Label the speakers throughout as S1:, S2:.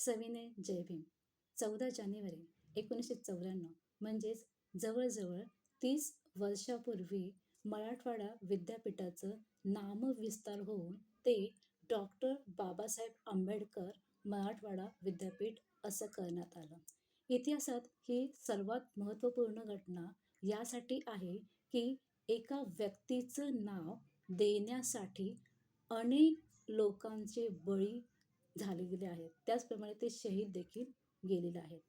S1: सविनय जयभीम चौदा जानेवारी एकोणीसशे चौऱ्याण्णव म्हणजेच जवळजवळ तीस वर्षापूर्वी मराठवाडा विद्यापीठाचं नामविस्तार होऊन ते डॉक्टर बाबासाहेब आंबेडकर मराठवाडा विद्यापीठ असं करण्यात आलं. इतिहासात ही सर्वात महत्त्वपूर्ण घटना यासाठी आहे की एका व्यक्तीचं नाव देण्यासाठी अनेक लोकांचे बळी झाले गेले आहेत. त्याचप्रमाणे ते शहीद देखील गेलेले आहेत.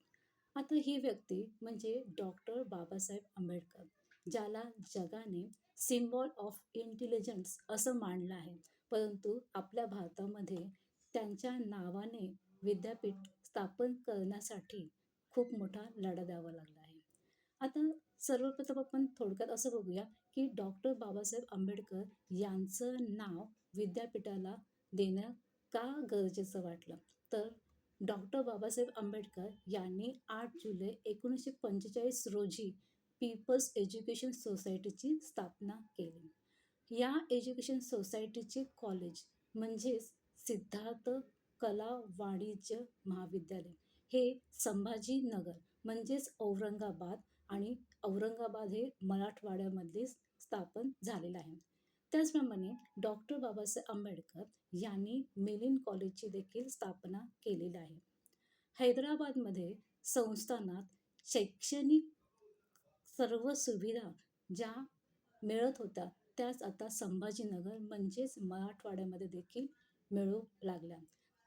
S1: आता ही व्यक्ती म्हणजे डॉक्टर बाबासाहेब आंबेडकर ज्याला जगाने सिम्बॉल ऑफ इंटेलिजन्स असं मानलं आहे. परंतु आपल्या भारतामध्ये त्यांच्या नावाने विद्यापीठ स्थापन करण्यासाठी खूप मोठा लढा द्यावा लागला आहे. आता सर्वप्रथम आपण थोडक्यात असं बघूया की डॉक्टर बाबासाहेब आंबेडकर यांचं नाव विद्यापीठाला देण्यात का गरजेचं वाटलं? तर डॉक्टर बाबासाहेब आंबेडकर यांनी आठ जुलै एकोणीसशे पंचेचाळीस रोजी पीपल्स एज्युकेशन सोसायटीची स्थापना केली. या एज्युकेशन सोसायटीचे कॉलेज म्हणजेच सिद्धार्थ कला वाणिज्य महाविद्यालय हे संभाजीनगर म्हणजेच औरंगाबाद आणि औरंगाबाद हे मराठवाड्यामध्ये स्थापन झालेलं आहे. त्याचप्रमाणे डॉक्टर बाबासाहेब आंबेडकर यांनी मिलिंद कॉलेजची देखील स्थापना केलेली आहे. हैदराबादमध्ये संस्थानात शैक्षणिक सर्व सुविधा ज्या मिळत होत्या त्याच आता संभाजीनगर म्हणजेच मराठवाड्यामध्ये देखील मिळू लागल्या.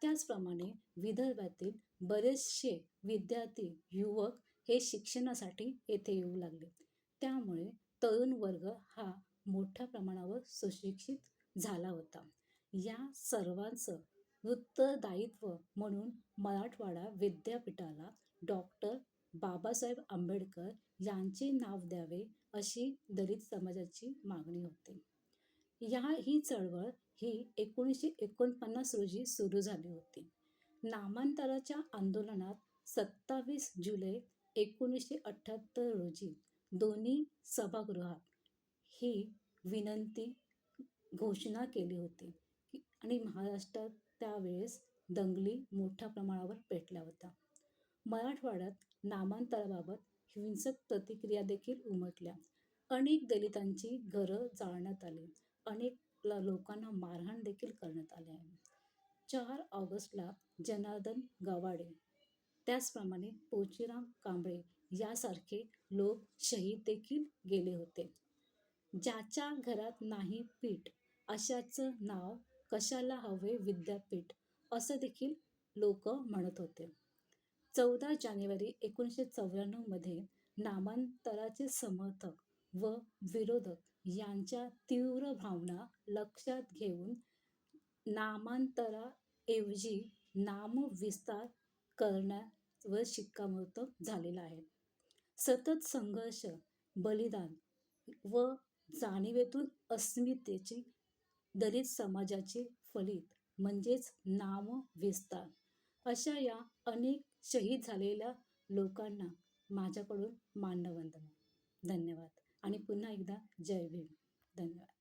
S1: त्याचप्रमाणे विदर्भातील बरेचसे विद्यार्थी युवक हे शिक्षणासाठी येथे येऊ लागले. त्यामुळे तरुण वर्ग हा मोठ्या प्रमाणावर सुशिक्षित झाला होता. या सर्वांचं उत्तरदायित्व म्हणून मराठवाडा विद्यापीठाला डॉक्टर बाबासाहेब आंबेडकर यांचे नाव द्यावे अशी दलित समाजाची मागणी होती. या ही चळवळ ही एकोणीसशे एकोणपन्नास रोजी सुरू झाली होती. नामांतराच्या आंदोलनात सत्तावीस जुलै एकोणीसशे अठ्ठ्याहत्तर रोजी दोन्ही सभागृहात ही विनंती घोषणा केली होती. आणि महाराष्ट्रात त्यावेळेस दंगली मोठ्या प्रमाणावर पेटल्या होत्या. मराठवाड्यात नामांतराबाबत हिंसक प्रतिक्रिया देखील उमटल्या. अनेक दलितांची घरं जाळण्यात आली. अनेक लोकांना मारहाण देखील करण्यात आले आहे. चार ऑगस्टला जनार्दन गवाडे त्याचप्रमाणे पोचीराम कांबळे यासारखे लोक शहीद देखील गेले होते. ज्याच्या घरात नाही पीठ अशाचं नाव कशाला हवे विद्यापीठ? असं देखील लोक म्हणत होते. चौदा जानेवारी एकोणीसशे चौऱ्याण्णवमध्ये नामांतराचे समर्थक व विरोधक यांच्या तीव्र भावना लक्षात घेऊन नामांतराऐवजी नामविस्तार करण्यावर शिक्कामोर्तब झालेला आहे. सतत संघर्ष बलिदान व जाणीवेतून अस्मितेची दलित समाजाचे फलित म्हणजेच नामविस्तार अशा या अनेक शहीद झालेल्या लोकांना माझ्याकडून मानवंदना. धन्यवाद. आणि पुन्हा एकदा जय भीम. धन्यवाद.